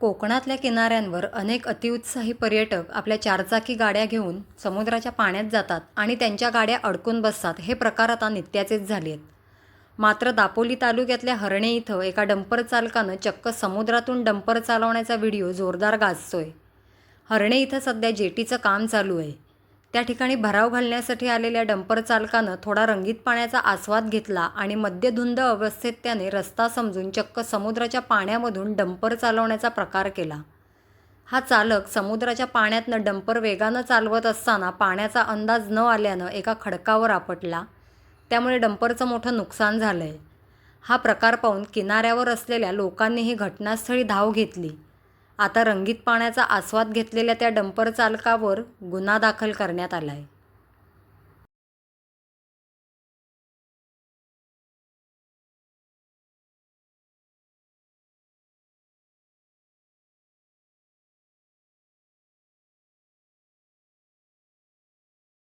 कोकणातल्या किनाऱ्यांवर अनेक अतिउत्साही पर्यटक आपल्या चारचाकी गाड्या घेऊन समुद्राच्या पाण्यात जातात आणि त्यांच्या गाड्या अडकून बसतात हे प्रकार आता नित्याचेच झाले आहेत. मात्र दापोली तालुक्यातल्या हरणे इथं एका डंपर चालकानं चक्क समुद्रातून डंपर चालवण्याचा व्हिडिओ जोरदार गाजतोय. हरणे इथं सध्या जेटीचं काम चालू आहे. त्या ठिकाणी भराव घालण्यासाठी आलेल्या डंपर चालकानं थोडा रंगीत पाण्याचा आस्वाद घेतला आणि मद्यधुंद अवस्थेत त्याने रस्ता समजून चक्क समुद्राच्या पाण्यामधून डंपर चालवण्याचा प्रकार केला. हा चालक समुद्राच्या पाण्यातनं डंपर वेगानं चालवत असताना पाण्याचा अंदाज न आल्यानं एका खडकावर आपटला. त्यामुळे डंपरचं मोठं नुकसान झालं आहे हा प्रकार पाहून किनाऱ्यावर असलेल्या लोकांनीही घटनास्थळी धाव घेतली. आता रंगीत पाण्याचा आस्वाद घेतलेल्या त्या डंपर चालकावर गुन्हा दाखल करण्यात आला आहे